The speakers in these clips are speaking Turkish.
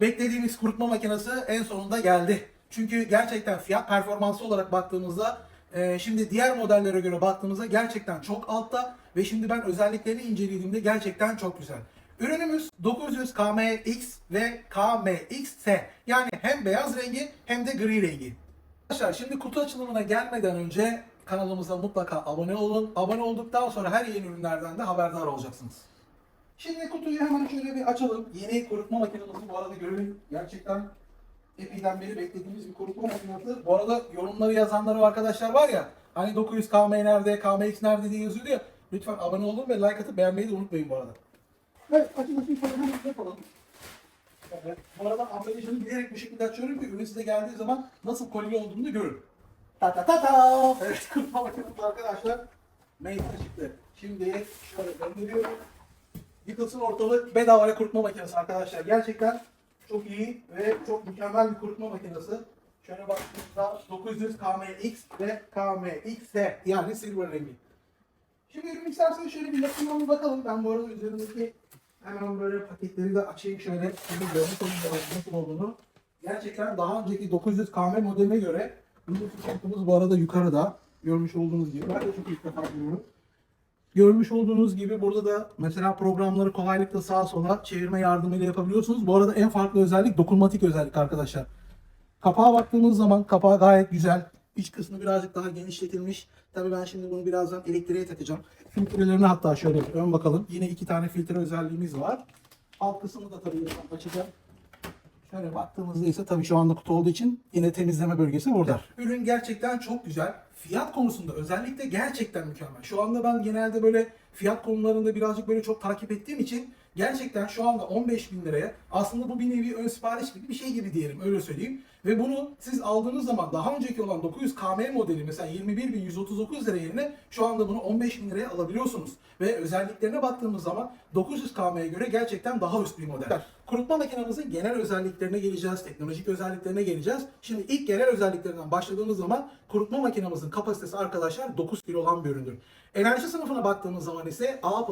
Beklediğimiz kurutma makinesi en sonunda geldi. Çünkü gerçekten fiyat performansı olarak baktığımızda e, şimdi diğer modellere göre baktığımızda gerçekten çok altta ve şimdi ben özelliklerini incelediğimde gerçekten çok güzel. Ürünümüz 900 KMX ve KMXT yani hem beyaz rengi hem de gri rengi. Arkadaşlar şimdi kutu açılımına gelmeden önce kanalımıza mutlaka abone olun. Abone olduktan sonra her yeni ürünlerden de haberdar olacaksınız. Şimdi kutuyu hemen şöyle bir açalım. Yeni kurutma makinemizi bu arada görelim. Gerçekten epeyden beri beklediğimiz bir kurutma makinesi. Bu arada yorumları yazanları arkadaşlar var ya hani 900 KM nerede, KMX nerede diye yazıyordu ya. Lütfen abone olun ve like atıp beğenmeyi de unutmayın bu arada. Evet açılışını şöyle yapalım. Evet. Bu arada ambalajını bilerek bu şekilde açıyorum ki ürün size geldiği zaman nasıl kolye olduğunu da görün. Ta ta ta ta. Evet kurutma makinesi arkadaşlar. Meyve çıktı. Şimdi şöyle gönderiyorum. Yıkılsın ortalık bedavaya kurutma makinesi arkadaşlar. Gerçekten çok iyi ve çok mükemmel bir kurutma makinesi. Şöyle baktığımızda 900 KMX ve KMXT yani silver rengi. Şimdi ürün isterseniz şöyle bir yakından bakalım. Ben bu arada üzerindeki hemen böyle paketleri de açayım şöyle. Şimdi görmüş olayım nasıl olduğunu. Gerçekten daha önceki 900 KM modeline göre fiyatımız bu arada yukarıda. Görmüş olduğunuz gibi. Ben de çok ilk defa görüyorum. Görmüş olduğunuz gibi burada da mesela programları kolaylıkla sağa sola çevirme yardımıyla yapabiliyorsunuz. Bu arada en farklı özellik dokunmatik özellik arkadaşlar. Kapağa baktığımız zaman kapağı gayet güzel. İç kısmı birazcık daha genişletilmiş. Tabii ben şimdi bunu birazdan elektriğe takacağım. Filtrelerini hatta şöyle ön bakalım. Yine iki tane filtre özelliğimiz var. Alt kısmını da tabii açacağım. Şöyle baktığımızda ise tabii şu anda kutu olduğu için yine temizleme bölgesi burada. Ürün gerçekten çok güzel. Fiyat konusunda özellikle gerçekten mükemmel. Şu anda ben genelde böyle fiyat konularında birazcık böyle çok takip ettiğim için gerçekten şu anda 15 bin liraya aslında bu bir nevi ön sipariş gibi bir şey gibi diyelim öyle söyleyeyim. Ve bunu siz aldığınız zaman daha önceki olan 900 KM modeli mesela 21.139 lira yerine şu anda bunu 15 bin liraya alabiliyorsunuz. Ve özelliklerine baktığımız zaman 900 KM'ye göre gerçekten daha üst bir model. Kurutma makinamızın genel özelliklerine geleceğiz, teknolojik özelliklerine geleceğiz. Şimdi ilk genel özelliklerinden başladığımız zaman kurutma makinamızın kapasitesi arkadaşlar 9 kilo olan bir üründür. Enerji sınıfına baktığımız zaman ise A++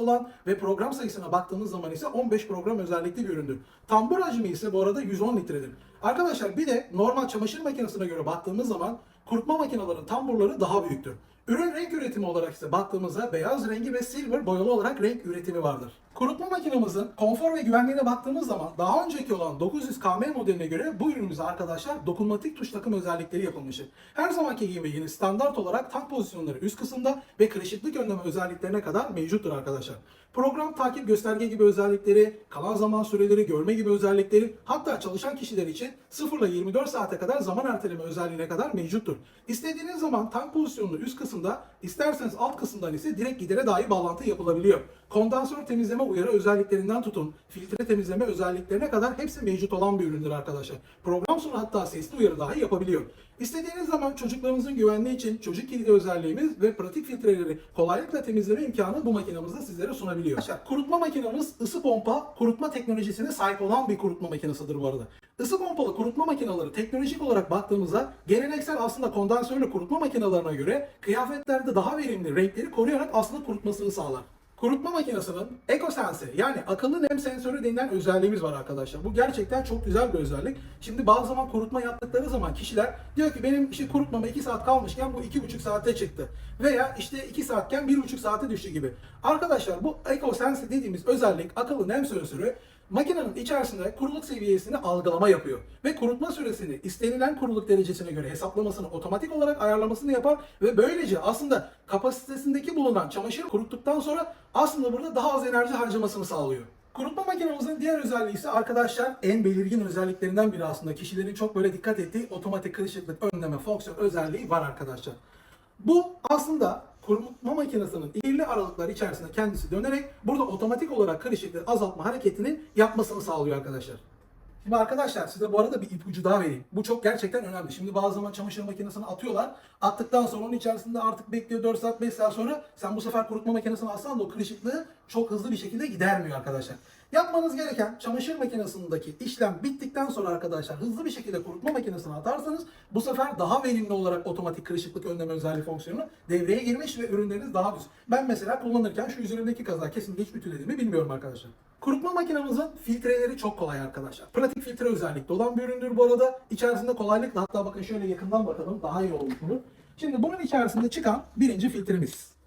olan ve program sayısına baktığımız zaman ise 15 program özellikli bir üründür. Tambur hacmi ise bu arada 110 litredir. Arkadaşlar bir de normal çamaşır makinesine göre baktığımız zaman kurutma makinelerinin tamburları daha büyüktür. Ürün renk üretimi olarak ise baktığımızda beyaz rengi ve silver boyalı olarak renk üretimi vardır. Kurutma makinamızın konfor ve güvenliğine baktığımız zaman daha önceki olan 900 KM modeline göre bu ürünümüze arkadaşlar dokunmatik tuş takım özellikleri yapılmıştır. Her zamanki gibi yine standart olarak tank pozisyonları üst kısımda ve kırışıklık önleme özelliklerine kadar mevcuttur arkadaşlar. Program takip gösterge gibi özellikleri, kalan zaman süreleri görme gibi özellikleri hatta çalışan kişiler için 0 ile 24 saate kadar zaman erteleme özelliğine kadar mevcuttur. İstediğiniz zaman tank pozisyonunu üst kısımda, isterseniz alt kısımdan ise direkt gidere dahi bağlantı yapılabiliyor. Kondansör temizleme uyarı özelliklerinden tutun, filtre temizleme özelliklerine kadar hepsi mevcut olan bir üründür arkadaşlar. Program sonu hatta sesli uyarı dahi yapabiliyor. İstediğiniz zaman çocuklarınızın güvenliği için çocuk kilidi özelliğimiz ve pratik filtreleri kolaylıkla temizleme imkanı bu makinamızda sizlere sunabiliyor. Arkadaşlar kurutma makinamız ısı pompa kurutma teknolojisine sahip olan bir kurutma makinesidir bu arada. Isı pompalı kurutma makineleri teknolojik olarak baktığımızda geleneksel aslında kondansörlü kurutma makinelerine göre kıyafetlerde daha verimli renkleri koruyarak aslında kurutmasını sağlar. Kurutma makinesinin EcoSense yani akıllı nem sensörü denilen özelliğimiz var arkadaşlar. Bu gerçekten çok güzel bir özellik. Şimdi bazı zaman kurutma yaptıkları zaman kişiler diyor ki benim işte kurutmama 2 saat kalmışken bu 2,5 saate çıktı. Veya işte 2 saatken 1,5 saate düştü gibi. Arkadaşlar bu EcoSense dediğimiz özellik akıllı nem sensörü makinenin içerisinde kuruluk seviyesini algılama yapıyor. Ve kurutma süresini istenilen kuruluk derecesine göre hesaplamasını otomatik olarak ayarlamasını yapar ve böylece aslında kapasitesindeki bulunan çamaşır kuruttuktan sonra aslında burada daha az enerji harcamasını sağlıyor. Kurutma makinemizin diğer özelliği ise arkadaşlar en belirgin özelliklerinden biri aslında kişilerin çok böyle dikkat ettiği otomatik kırışıklık önleme fonksiyon özelliği var arkadaşlar. Bu aslında kurutma makinesinin irili aralıklar içerisinde kendisi dönerek burada otomatik olarak kırışıklığı azaltma hareketini yapmasını sağlıyor arkadaşlar. Şimdi arkadaşlar size bu arada bir ipucu daha vereyim. Bu çok gerçekten önemli. Şimdi bazı zaman çamaşır makinesine atıyorlar. Attıktan sonra onun içerisinde artık bekliyor 4 saat 5 saat sonra sen bu sefer kurutma makinesine atsan da o kırışıklığı çok hızlı bir şekilde gidermiyor arkadaşlar. Yapmanız gereken çamaşır makinesindeki işlem bittikten sonra arkadaşlar hızlı bir şekilde kurutma makinesine atarsanız bu sefer daha verimli olarak otomatik kırışıklık önleme özelliği fonksiyonu devreye girmiş ve ürünleriniz daha düz. Ben mesela kullanırken şu üzerimdeki kaza kesinlikle hiç ütülediğimi bilmiyorum arkadaşlar. Kurutma makinemizin filtreleri çok kolay arkadaşlar. Pratik filtre özellikli olan bir üründür bu arada. İçerisinde kolaylıkla hatta bakın şöyle yakından bakalım daha iyi olmuş bunu. Şimdi bunun içerisinde çıkan birinci filtremiz.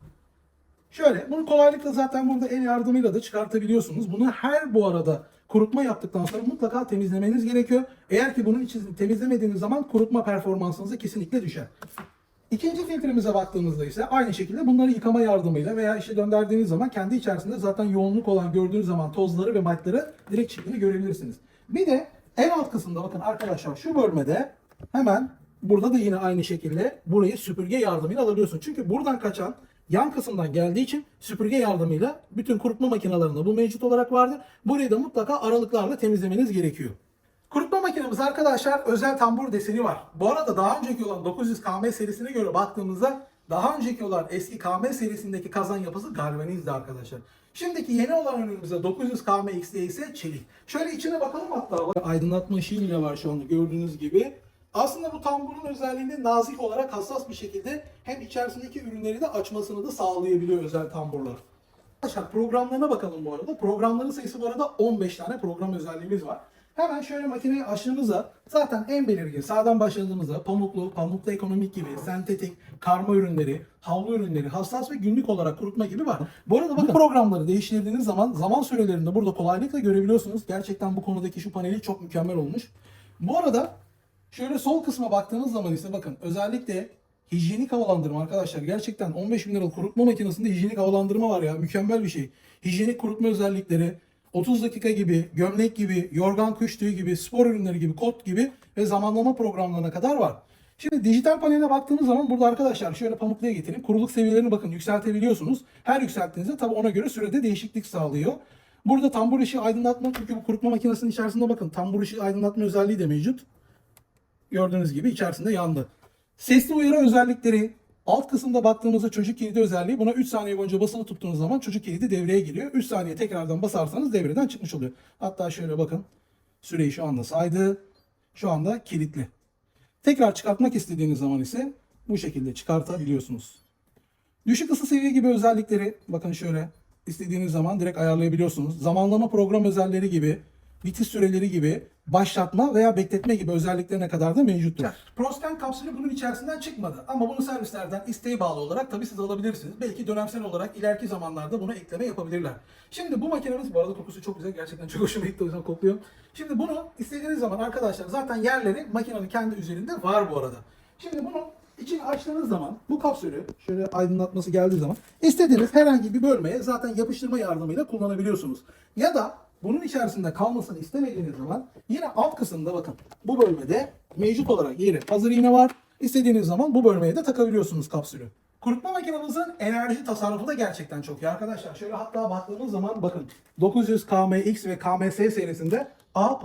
Şöyle bunu kolaylıkla zaten burada el yardımıyla da çıkartabiliyorsunuz. Bunu her bu arada kurutma yaptıktan sonra mutlaka temizlemeniz gerekiyor. Eğer ki bunun için temizlemediğiniz zaman kurutma performansınız kesinlikle düşer. İkinci filtremize baktığımızda ise aynı şekilde bunları yıkama yardımıyla veya işte döndürdüğünüz zaman kendi içerisinde zaten yoğunluk olan gördüğünüz zaman tozları ve matları direkt şeklini görebilirsiniz. Bir de en alt kısımda bakın arkadaşlar şu bölmede hemen burada da yine aynı şekilde burayı süpürge yardımıyla alabiliyorsun. Çünkü buradan kaçan yan kısımdan geldiği için süpürge yardımıyla bütün kurutma makinalarında bu mevcut olarak vardır. Burayı da mutlaka aralıklarla temizlemeniz gerekiyor. Kurutma makinemiz arkadaşlar özel tambur deseni var. Bu arada daha önceki olan 900 KM serisine göre baktığımızda daha önceki olan eski KM serisindeki kazan yapısı galvanizdi arkadaşlar. Şimdiki yeni olan ürünümüzde 900 KM XD ise çelik. Şöyle içine bakalım hatta. Aydınlatma ışığı bile var şu anda gördüğünüz gibi. Aslında bu tamburun özelliğinde nazik olarak hassas bir şekilde hem içerisindeki ürünleri de açmasını da sağlayabiliyor özel tamburlar. Arkadaşlar programlarına bakalım bu arada. Programların sayısı bu arada 15 tane program özelliğimiz var. Hemen şöyle makineyi açtığımızda zaten en belirgin sağdan başladığımızda pamuklu, pamuklu ekonomik gibi, sentetik, karma ürünleri, havlu ürünleri, hassas ve günlük olarak kurutma gibi var. Bu arada bakın programları değiştirdiğiniz zaman zaman sürelerinde burada kolaylıkla görebiliyorsunuz. Gerçekten bu konudaki şu paneli çok mükemmel olmuş. Bu arada şöyle sol kısma baktığınız zaman ise bakın özellikle hijyenik havalandırma arkadaşlar. Gerçekten 15 bin liralık kurutma makinesinde hijyenik havalandırma var ya. Mükemmel bir şey. Hijyenik kurutma özellikleri, 30 dakika gibi, gömlek gibi, yorgan kış tüyü gibi, spor ürünleri gibi, kot gibi ve zamanlama programlarına kadar var. Şimdi dijital paneline baktığımız zaman burada arkadaşlar şöyle pamukluya getireyim. Kuruluk seviyelerini bakın yükseltebiliyorsunuz. Her yükselttiğinizde tabi ona göre sürede değişiklik sağlıyor. Burada tambur ışığı aydınlatma çünkü bu kurutma makinesinin içerisinde bakın tambur ışığı aydınlatma özelliği de mevcut. Gördüğünüz gibi içerisinde yandı. Sesli uyarı özellikleri alt kısımda baktığımızda çocuk kilidi özelliği buna 3 saniye boyunca basılı tuttuğunuz zaman çocuk kilidi devreye giriyor. 3 saniye tekrardan basarsanız devreden çıkmış oluyor. Hatta şöyle bakın. Süreyi şu anda saydı. Şu anda kilitli. Tekrar çıkartmak istediğiniz zaman ise bu şekilde çıkartabiliyorsunuz. Düşük ısı seviye gibi özellikleri bakın şöyle istediğiniz zaman direkt ayarlayabiliyorsunuz. Zamanlama program özellikleri gibi, bitiş süreleri gibi, başlatma veya bekletme gibi özelliklerine kadar da mevcuttur. Proscan kapsülü bunun içerisinden çıkmadı ama bunu servislerden isteğe bağlı olarak tabii siz alabilirsiniz. Belki dönemsel olarak ileriki zamanlarda bunu ekleme yapabilirler. Şimdi bu makinemiz bu arada kokusu çok güzel. Gerçekten çok hoşuma gitti o yüzden kokluyorum. Şimdi bunu istediğiniz zaman arkadaşlar zaten yerleri makinenin kendi üzerinde var bu arada. Şimdi bunu içini açtığınız zaman bu kapsülü şöyle aydınlatması geldiği zaman istediğiniz herhangi bir bölmeye zaten yapıştırma yardımıyla kullanabiliyorsunuz. Ya da bunun içerisinde kalmasını istemediğiniz zaman yine alt kısımda bakın bu bölmede mevcut olarak yeri hazır iğne var. İstediğiniz zaman bu bölmeye de takabiliyorsunuz kapsülü. Kurutma makinamızın enerji tasarrufu da gerçekten çok iyi arkadaşlar. Şöyle hatta baktığımız zaman bakın 900 KMX ve KMS serisinde A++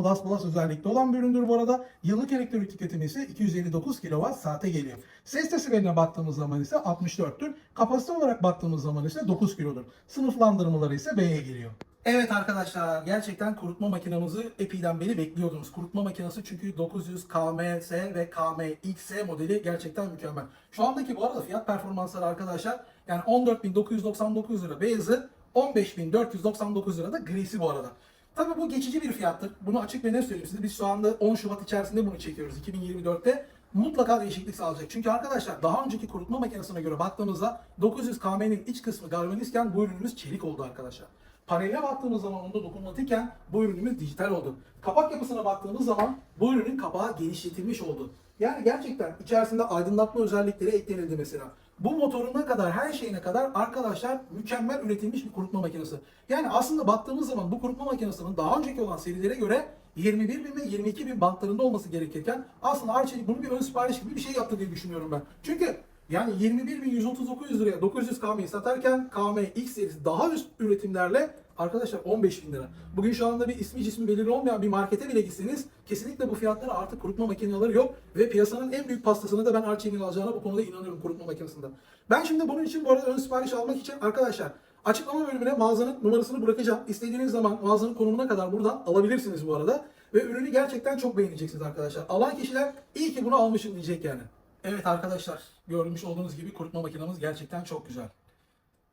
özellikli olan bir üründür bu arada. Yıllık elektrik tüketimi ise 259 kWh saate geliyor. Ses desibeline baktığımız zaman ise 64'tür. Kapasite olarak baktığımız zaman ise 9 kilodur. Sınıflandırmaları ise B'ye geliyor. Evet arkadaşlar gerçekten kurutma makinamızı epeyden beri bekliyordunuz. Kurutma makinesi çünkü 900 KMS ve KMX modeli gerçekten mükemmel. Şu andaki bu arada fiyat performansları arkadaşlar yani 14.999 lira beyazı 15.499 lira da grisi bu arada. Tabii bu geçici bir fiyattır. Bunu açık ve net söyleyeyim size. Biz şu anda 10 Şubat içerisinde bunu çekiyoruz 2024'te. Mutlaka değişiklik sağlayacak. Çünkü arkadaşlar daha önceki kurutma makinesine göre baktığımızda 900 KM'nin iç kısmı galvanizken bu ürünümüz çelik oldu arkadaşlar. Paneline baktığımız zaman onda dokunmatikken bu ürünümüz dijital oldu. Kapak yapısına baktığımız zaman bu ürünün kapağı genişletilmiş oldu. Yani gerçekten içerisinde aydınlatma özellikleri eklenildi mesela. Bu motoruna kadar her şeyine kadar arkadaşlar mükemmel üretilmiş bir kurutma makinesi. Yani aslında baktığımız zaman bu kurutma makinesinin daha önceki olan serilere göre 21 bin ve 22 bin bantlarında olması gerekirken aslında Arçelik bunu bir ön sipariş gibi bir şey yaptı diye düşünüyorum ben. Çünkü yani 21.139 liraya 900 KM'yi satarken KM X serisi daha üst üretimlerle arkadaşlar 15 bin lira. Bugün şu anda bir ismi cismi belirli olmayan bir markete bile gitseniz kesinlikle bu fiyatlara artık kurutma makineleri yok. Ve piyasanın en büyük pastasını da ben Arçelik'in alacağına bu konuda inanıyorum kurutma makinesinde. Ben şimdi bunun için bu arada ön sipariş almak için arkadaşlar Açıklama bölümüne mağazanın numarasını bırakacağım. İstediğiniz zaman mağazanın konumuna kadar buradan alabilirsiniz bu arada. Ve ürünü gerçekten çok beğeneceksiniz arkadaşlar. Alan kişiler iyi ki bunu almışım diyecek yani. Evet arkadaşlar görmüş olduğunuz gibi kurutma makinamız gerçekten çok güzel.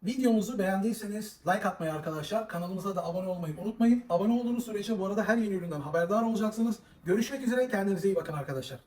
Videomuzu beğendiyseniz like atmayı arkadaşlar. Kanalımıza da abone olmayı unutmayın. Abone olduğunuz sürece bu arada her yeni üründen haberdar olacaksınız. Görüşmek üzere kendinize iyi bakın arkadaşlar.